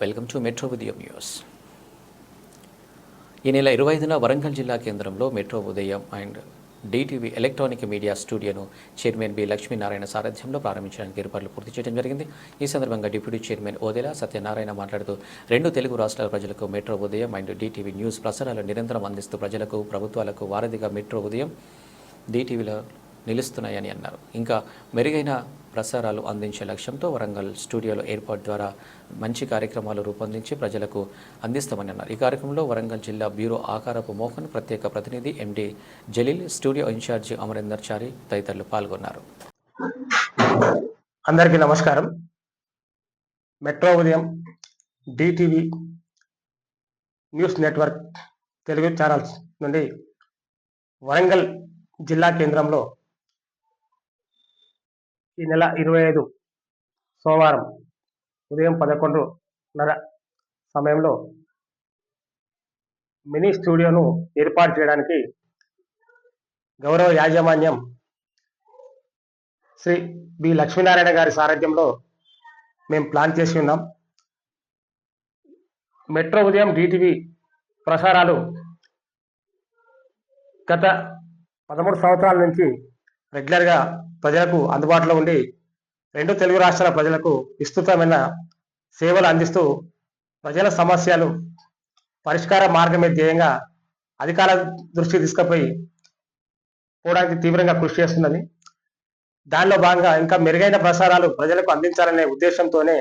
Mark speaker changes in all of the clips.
Speaker 1: Welcome to metro Udayam news. ఈ నెల ఇరవై ఐదున వరంగల్ జిల్లా కేంద్రంలో metro Udayam and DTV electronic media స్టూడియోను chairman B Lakshminarayana సారథ్యంలో ప్రారంభించడానికి ఏర్పాట్లు పూర్తి చేయడం జరిగింది. ఈ సందర్భంగా డిప్యూటీ చైర్మన్ ఓదెల సత్యనారాయణ మాట్లాడుతూ రెండు తెలుగు రాష్ట్రాల ప్రజలకు metro Udayam and DTV news ప్రసారాలు నిరంతరం అందిస్తూ ప్రజలకు ప్రభుత్వాలకు వారధిగా మెట్రో ఉదయం డిటీవీలో నిలుస్తున్నాయని అన్నారు. ఇంకా మెరుగైన ప్రసారాలు అందించే లక్ష్యంతో వరంగల్ స్టూడియోలో ఏర్పాటు ద్వారా మంచి కార్యక్రమాలు రూపొందించి ప్రజలకు అందిస్తామని అన్నారు ఈ కార్యక్రమంలో వరంగల్ జిల్లా బ్యూరో ఆకారపు మోహన్ ప్రత్యేక ప్రతినిధి MD Jaleel studio incharge Amarender Chari తదితరులు పాల్గొన్నారు.
Speaker 2: అందరికీ నమస్కారం. Metro Udayam DTV news network Telugu channels నుండి వరంగల్ జిల్లా కేంద్రంలో ఈ నెల ఇరవై ఐదు సోమవారం ఉదయం పదకొండున్నర సమయంలో మినీ స్టూడియోను ఏర్పాటు చేయడానికి గౌరవ యాజమాన్యం శ్రీ బి లక్ష్మీనారాయణ గారి సారథ్యంలో మేము ప్లాన్ చేసి ఉన్నాం. మెట్రో ఉదయం డిటివి ప్రసారాలు గత పదమూడు సంవత్సరాల నుంచి రెగ్యులర్గా ప్రజలకు అందుబాటులో ఉండి రెండు తెలుగు రాష్ట్రాల ప్రజలకు విస్తృతమైన సేవలు అందిస్తూ ప్రజల సమస్యలు పరిష్కార మార్గమే ధ్యేయంగా అధికార దృష్టి తీసుకుపోయి పోవడానికి తీవ్రంగా కృషి చేస్తున్నది. దానిలో భాగంగా ఇంకా మెరుగైన ప్రసారాలు ప్రజలకు అందించాలనే ఉద్దేశంతోనే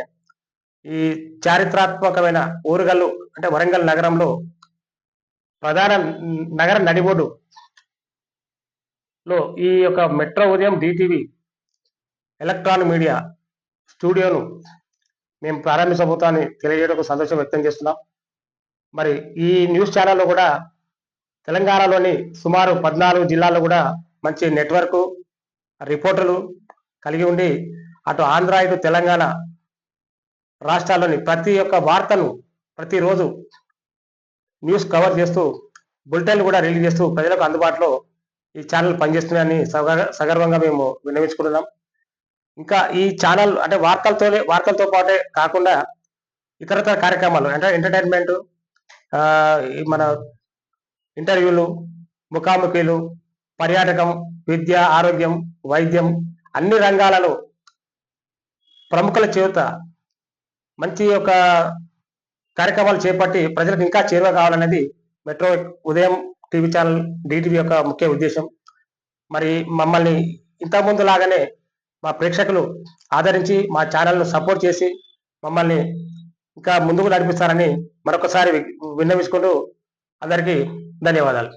Speaker 2: ఈ చారిత్రాత్మకమైన ఊరుగల్లు అంటే వరంగల్ నగరంలో ప్రధాన నగర నడిబోడు లో ఈ యొక్క మెట్రో ఉదయం డిటివి ఎలక్ట్రాన్ మీడియా స్టూడియోను మేము ప్రారంభించబోతామని తెలియజేయడం సంతోషం వ్యక్తం చేస్తున్నాం. మరి ఈ న్యూస్ ఛానల్లో కూడా తెలంగాణలోని సుమారు పద్నాలుగు జిల్లాల్లో కూడా మంచి నెట్వర్క్ రిపోర్టర్లు కలిగి ఉండి అటు ఆంధ్ర ఇటు తెలంగాణ రాష్ట్రాల్లోని ప్రతి ఒక్క వార్తను ప్రతిరోజు న్యూస్ కవర్ చేస్తూ బులెటిన్లు కూడా రిలీజ్ చేస్తూ ప్రజలకు అందుబాటులో ఈ ఛానల్ పనిచేస్తున్నాయని సగ- సగర్వంగా మేము విన్నవించుకుంటున్నాం. ఇంకా ఈ ఛానల్ అంటే వార్తలతోనే వార్తలతో పాటే కాకుండా ఇతరతర కార్యక్రమాలు అంటే ఎంటర్టైన్మెంట్ మన ఇంటర్వ్యూలు ముఖాముఖిలు పర్యాటకం విద్య ఆరోగ్యం వైద్యం అన్ని రంగాలలో ప్రముఖుల చేత మంచి ఒక కార్యక్రమాలు చేపట్టి ప్రజలకు ఇంకా చేరువ కావాలనేది మెట్రో ఉదయం టీవీ ఛానల్ డిటీవీ యొక్క ముఖ్య ఉద్దేశం. మరి మమ్మల్ని ఇంతకుముందు లాగానే మా ప్రేక్షకులు ఆదరించి మా ఛానల్ను సపోర్ట్ చేసి మమ్మల్ని ఇంకా ముందుకు నడిపిస్తారని మరొకసారి విన్నవించుకుంటూ అందరికీ ధన్యవాదాలు.